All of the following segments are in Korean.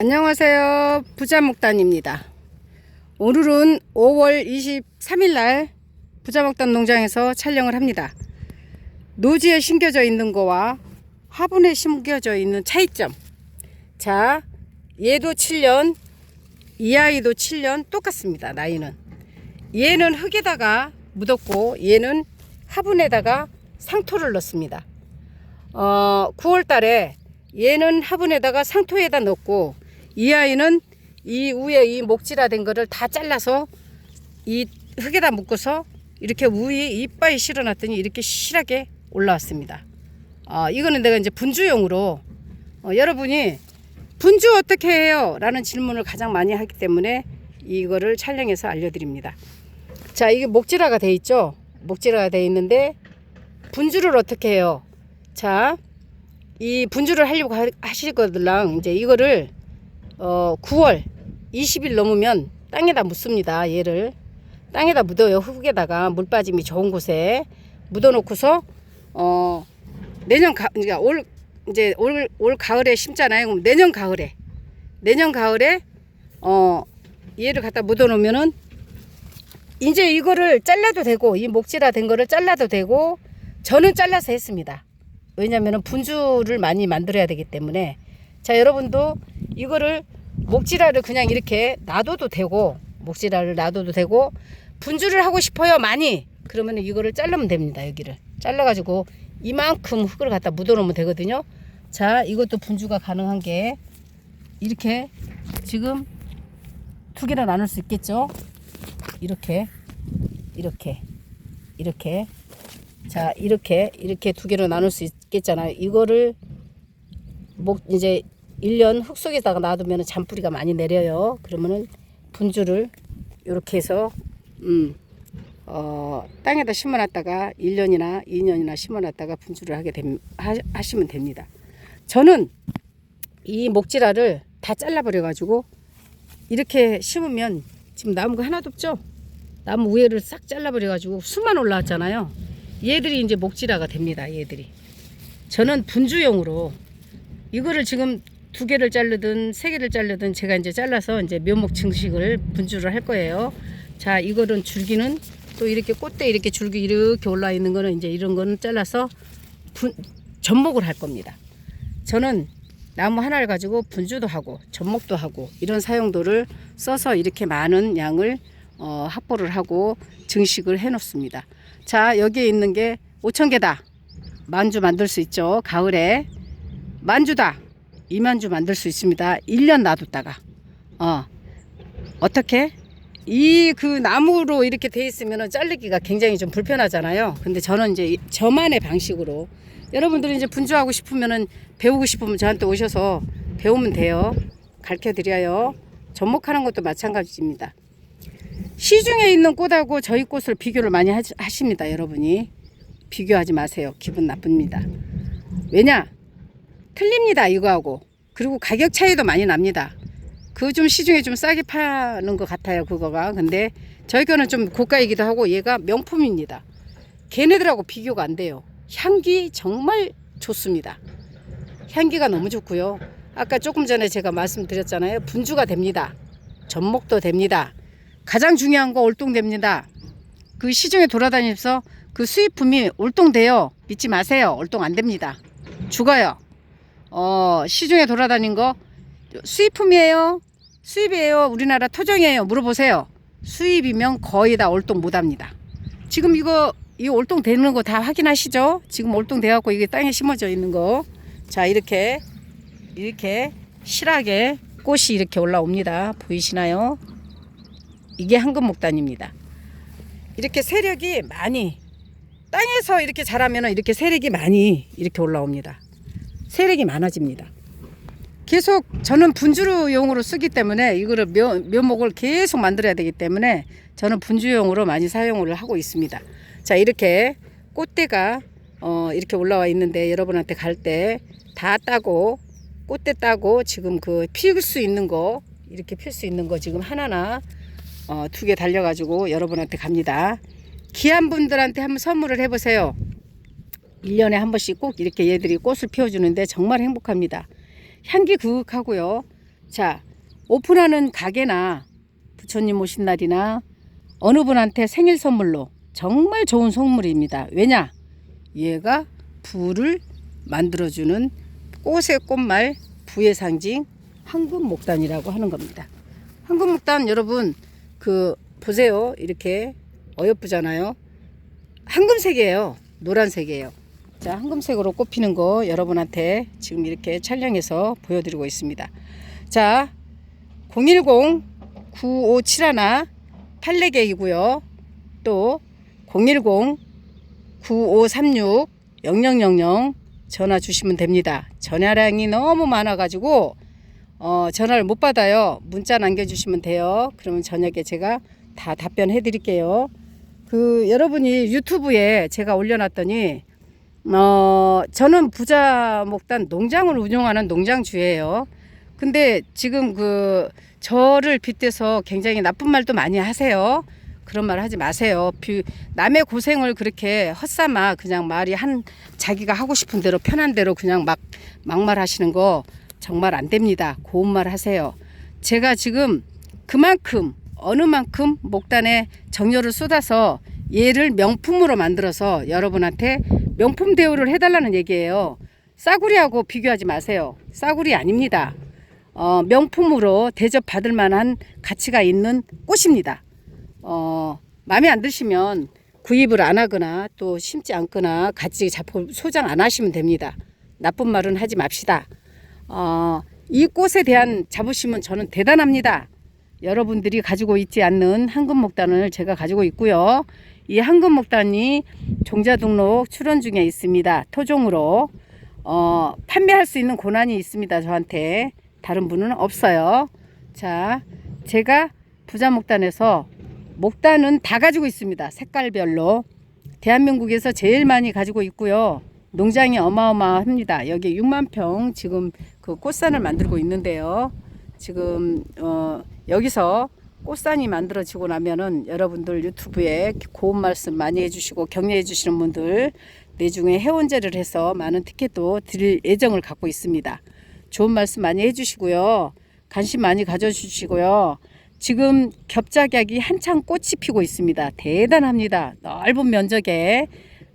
안녕하세요. 부자목단입니다. 오늘은 5월 23일 날 부자목단 농장에서 촬영을 합니다. 노지에 심겨져 있는 거와 화분에 심겨져 있는 차이점. 자, 얘도 7년, 이 아이도 7년 똑같습니다. 나이는. 얘는 흙에다가 묻었고 얘는 화분에다가 상토를 넣습니다. 어, 9월 달에 얘는 화분에다가 상토에다 넣고 이 아이는 이 위에 이 목질화된 거를 다 잘라서 이 흙에다 묶어서 이렇게 위에 이빨이 실어놨더니 이렇게 실하게 올라왔습니다. 어, 이거는 내가 이제 분주용으로 어, 여러분이 분주 어떻게 해요? 라는 질문을 가장 많이 하기 때문에 이거를 촬영해서 알려드립니다. 자, 이게 목질화가 돼 있죠? 목질화가 돼 있는데 분주를 어떻게 해요? 자, 이 분주를 하려고 하- 하시거들랑 이제 이거를 어 9월 20일 넘으면 땅에다 묻습니다. 얘를 땅에다 묻어요. 흙에다가 물 빠짐이 좋은 곳에 묻어놓고서 어 내년 가 그러니까 올 이제 올, 올 가을에 심잖아요. 그럼 내년 가을에 내년 가을에 어 얘를 갖다 묻어놓으면은 이제 이거를 잘라도 되고 이 목질화 된 거를 잘라도 되고 저는 잘라서 했습니다. 왜냐면은 분주를 많이 만들어야 되기 때문에 자 여러분도 이거를 목질화를 그냥 이렇게 놔둬도 되고 목질화를 놔둬도 되고 분주를 하고 싶어요 많이. 그러면 이거를 자르면 됩니다 여기를. 잘라 가지고 이만큼 흙을 갖다 묻어 놓으면 되거든요. 자 이것도 분주가 가능한 게 이렇게 지금 두 개로 나눌 수 있겠죠? 이렇게 이렇게 이렇게. 자 이렇게 이렇게 두 개로 나눌 수 있겠잖아요. 이거를 목 이제 1년 흙 속에다가 놔두면 잔뿌리가 많이 내려요. 그러면은 분주를 이렇게 해서 음, 어, 땅에다 심어놨다가 1년이나 2년이나 심어놨다가 분주를 하게 됨, 하, 하시면 됩니다. 저는 이 목질화를 다 잘라버려 가지고 이렇게 심으면 지금 나무가 하나도 없죠? 나무 위에를 싹 잘라버려 가지고 수만 올라왔잖아요. 얘들이 이제 목질화가 됩니다 얘들이. 저는 분주용으로 이거를 지금 두 개를 자르든 세 개를 자르든 제가 이제 잘라서 이제 묘목 증식을 분주를 할 거예요. 자, 이거는 줄기는 또 이렇게 꽃대 이렇게 줄기 이렇게 올라 있는 거는 이제 이런 거는 잘라서 분, 접목을 할 겁니다. 저는 나무 하나를 가지고 분주도 하고 접목도 하고 이런 사용도를 써서 이렇게 많은 양을 어, 확보를 하고 증식을 해 놓습니다. 자, 여기에 있는 게 5천 개다. 만주 만들 수 있죠. 가을에 만주다. 이만주 만들 수 있습니다. 1년 놔뒀다가. 어. 어떻게? 이 그 나무로 이렇게 돼 있으면 자르기가 굉장히 좀 불편하잖아요. 근데 저는 이제 이- 저만의 방식으로 여러분들이 이제 분주하고 싶으면은 배우고 싶으면 저한테 오셔서 배우면 돼요. 가르쳐 드려요. 접목하는 것도 마찬가지입니다. 시중에 있는 꽃하고 저희 꽃을 비교를 많이 하- 하십니다, 여러분이. 비교하지 마세요. 기분 나쁩니다. 왜냐? 틀립니다, 이거하고. 그리고 가격 차이도 많이 납니다. 그 좀 시중에 좀 싸게 파는 것 같아요, 그거가. 근데 저희 거는 좀 고가이기도 하고 얘가 명품입니다. 걔네들하고 비교가 안 돼요. 향기 정말 좋습니다. 향기가 너무 좋고요. 아까 조금 전에 제가 말씀드렸잖아요. 분주가 됩니다. 접목도 됩니다. 가장 중요한 거 올동됩니다. 그 시중에 돌아다니면서 그 수입품이 올동돼요. 믿지 마세요. 올동 안 됩니다. 죽어요. 어, 시중에 돌아다닌 거 수입품이에요. 수입이에요. 우리나라 토종이에요. 물어보세요. 수입이면 거의 다 올동 못 합니다. 지금 이거 이 올동 되는 거 다 확인하시죠? 지금 올동 돼 갖고 이게 땅에 심어져 있는 거. 자, 이렇게 이렇게 실하게 꽃이 이렇게 올라옵니다. 보이시나요? 이게 황금목단입니다. 이렇게 세력이 많이 땅에서 이렇게 자라면 이렇게 세력이 많이 이렇게 올라옵니다. 세력이 많아집니다. 계속 저는 분주용으로 쓰기 때문에 이거를 묘, 묘목을 계속 만들어야 되기 때문에 저는 분주용으로 많이 사용을 하고 있습니다. 자 이렇게 꽃대가 어, 이렇게 올라와 있는데 여러분한테 갈 때 다 따고 꽃대 따고 지금 그 필 수 있는 거 이렇게 필 수 있는 거 지금 하나나 어, 두 개 달려가지고 여러분한테 갑니다. 귀한 분들한테 한번 선물을 해보세요. 1년에 한 번씩 꼭 이렇게 얘들이 꽃을 피워주는데 정말 행복합니다. 향기 그윽하고요. 자, 오픈하는 가게나 부처님 오신 날이나 어느 분한테 생일 선물로 정말 좋은 선물입니다. 왜냐? 얘가 부를 만들어주는 꽃의 꽃말 부의 상징 황금목단이라고 하는 겁니다. 황금목단 여러분 그 보세요 이렇게 어여쁘잖아요. 황금색이에요. 노란색이에요. 자 황금색으로 꼽히는 거 여러분한테 지금 이렇게 촬영해서 보여드리고 있습니다. 자 010 9571 84개이고요. 또 010 9536 0000 전화 주시면 됩니다. 전화량이 너무 많아가지고 어, 전화를 못 받아요. 문자 남겨주시면 돼요. 그러면 저녁에 제가 다 답변해 드릴게요. 그 여러분이 유튜브에 제가 올려놨더니 어, 저는 부자 목단 농장을 운영하는 농장주예요. 근데 지금 그 저를 빗대서 굉장히 나쁜 말도 많이 하세요. 그런 말 하지 마세요. 비- 남의 고생을 그렇게 헛삼아 그냥 말이 한 자기가 하고 싶은 대로 편한 대로 그냥 막 막말 하시는 거 정말 안 됩니다. 고운 말 하세요. 제가 지금 그만큼 어느 만큼 목단에 정열을 쏟아서 얘를 명품으로 만들어서 여러분한테 명품 대우를 해달라는 얘기예요. 싸구리하고 비교하지 마세요. 싸구리 아닙니다. 어, 명품으로 대접받을 만한 가치가 있는 꽃입니다. 어, 마음에 안 드시면 구입을 안 하거나 또 심지 않거나 같이 소장 안 하시면 됩니다. 나쁜 말은 하지 맙시다. 어, 이 꽃에 대한 자부심은 저는 대단합니다. 여러분들이 가지고 있지 않는 황금 목단을 제가 가지고 있고요. 이 황금목단이 종자 등록 출원 중에 있습니다. 토종으로 어, 판매할 수 있는 권한이 있습니다. 저한테 다른 분은 없어요. 자, 제가 부자 목단에서 목단은 다 가지고 있습니다. 색깔별로 대한민국에서 제일 많이 가지고 있고요. 농장이 어마어마합니다. 여기 6만 평 지금 그 꽃산을 만들고 있는데요. 지금 어, 여기서 꽃산이 만들어지고 나면은 여러분들 유튜브에 고운 말씀 많이 해주시고 격려해 주시는 분들 내중에 회원제를 해서 많은 티켓도 드릴 예정을 갖고 있습니다. 좋은 말씀 많이 해주시고요. 관심 많이 가져주시고요. 지금 겹작약이 한창 꽃이 피고 있습니다. 대단합니다. 넓은 면적에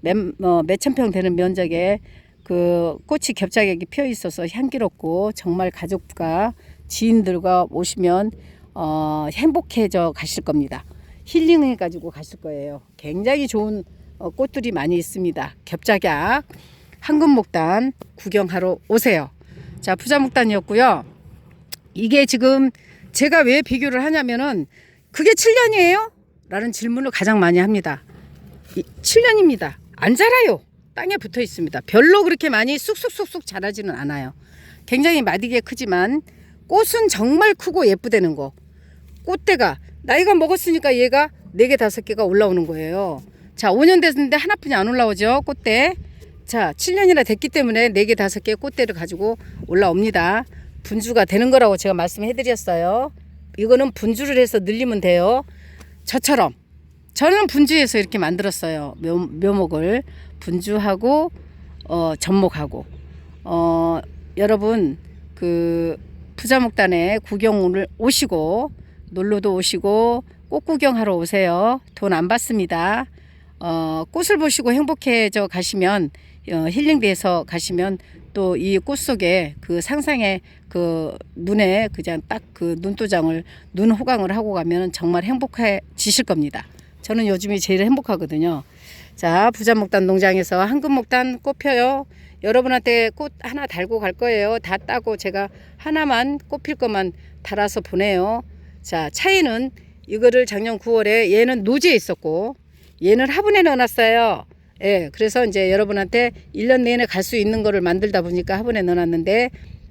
몇, 어, 몇천 평 되는 면적에 그 꽃이 겹작약이 피어 있어서 향기롭고 정말 가족과 지인들과 오시면 어, 행복해져 가실 겁니다. 힐링해 가지고 가실 거예요. 굉장히 좋은 어, 꽃들이 많이 있습니다. 겹작약 황금목단 구경하러 오세요. 자 부자목단이었고요. 이게 지금 제가 왜 비교를 하냐면은 그게 7년이에요? 라는 질문을 가장 많이 합니다. 7년입니다. 안 자라요. 땅에 붙어 있습니다. 별로 그렇게 많이 쑥쑥쑥쑥 자라지는 않아요. 굉장히 마디게 크지만 꽃은 정말 크고 예쁘다는 거. 꽃대가 나이가 먹었으니까 얘가 4개 5개가 올라오는 거예요. 자, 5년 됐는데 하나뿐이 안 올라오죠. 꽃대. 자, 7년이나 됐기 때문에 4개 5개 꽃대를 가지고 올라옵니다. 분주가 되는 거라고 제가 말씀해 드렸어요. 이거는 분주를 해서 늘리면 돼요. 저처럼 저는 분주해서 이렇게 만들었어요. 묘, 묘목을 분주하고 어, 접목하고 어, 여러분 그 부자목단에 구경을 오시고 놀러도 오시고 꽃 구경하러 오세요. 돈 안 받습니다. 어, 꽃을 보시고 행복해져 가시면 어, 힐링돼서 가시면 또 이 꽃 속에 그 상상의 그 눈에 그냥 딱 그 눈도장을 눈 호강을 하고 가면 정말 행복해지실 겁니다. 저는 요즘이 제일 행복하거든요. 자, 부자목단 농장에서 황금목단 꽃 펴요. 여러분한테 꽃 하나 달고 갈 거예요. 다 따고 제가 하나만 꽃필 것만 달아서 보내요. 자, 차이는 이거를 작년 9월에 얘는 노지에 있었고 얘는 화분에 넣어놨어요. 예, 그래서 이제 여러분한테 1년 내내 갈 수 있는 거를 만들다 보니까 화분에 넣어놨는데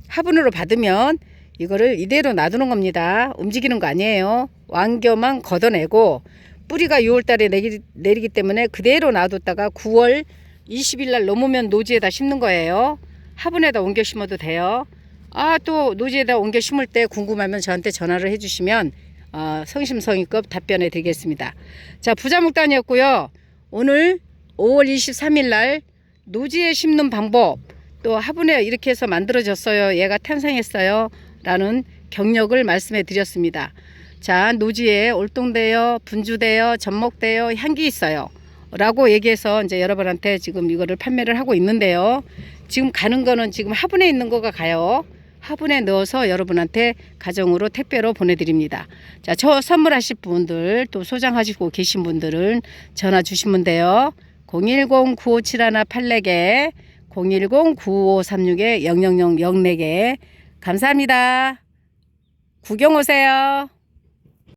화분으로 받으면 이거를 이대로 놔두는 겁니다. 움직이는 거 아니에요. 완교만 걷어내고 뿌리가 6월 달에 내리, 내리기 때문에 그대로 놔뒀다가 9월 20일 날 넘으면 노지에다 심는 거예요. 화분에다 옮겨 심어도 돼요. 아, 또 노지에다 옮겨 심을 때 궁금하면 저한테 전화를 해 주시면 어, 성심성의껏 답변해 드리겠습니다. 자, 부자목단이었고요. 오늘 5월 23일 날 노지에 심는 방법 또 화분에 이렇게 해서 만들어졌어요. 얘가 탄생했어요. 라는 경력을 말씀해 드렸습니다. 자, 노지에 올동되어, 분주되어, 접목되어, 향기 있어요. 라고 얘기해서 이제 여러분한테 지금 이거를 판매를 하고 있는데요. 지금 가는 거는 지금 화분에 있는 거가 가요. 화분에 넣어서 여러분한테 가정으로 택배로 보내드립니다. 자, 저 선물하실 분들 또 소장하시고 계신 분들은 전화 주시면 돼요. 010-9571-84개, 010-9536-0000 4개. 감사합니다. 구경 오세요.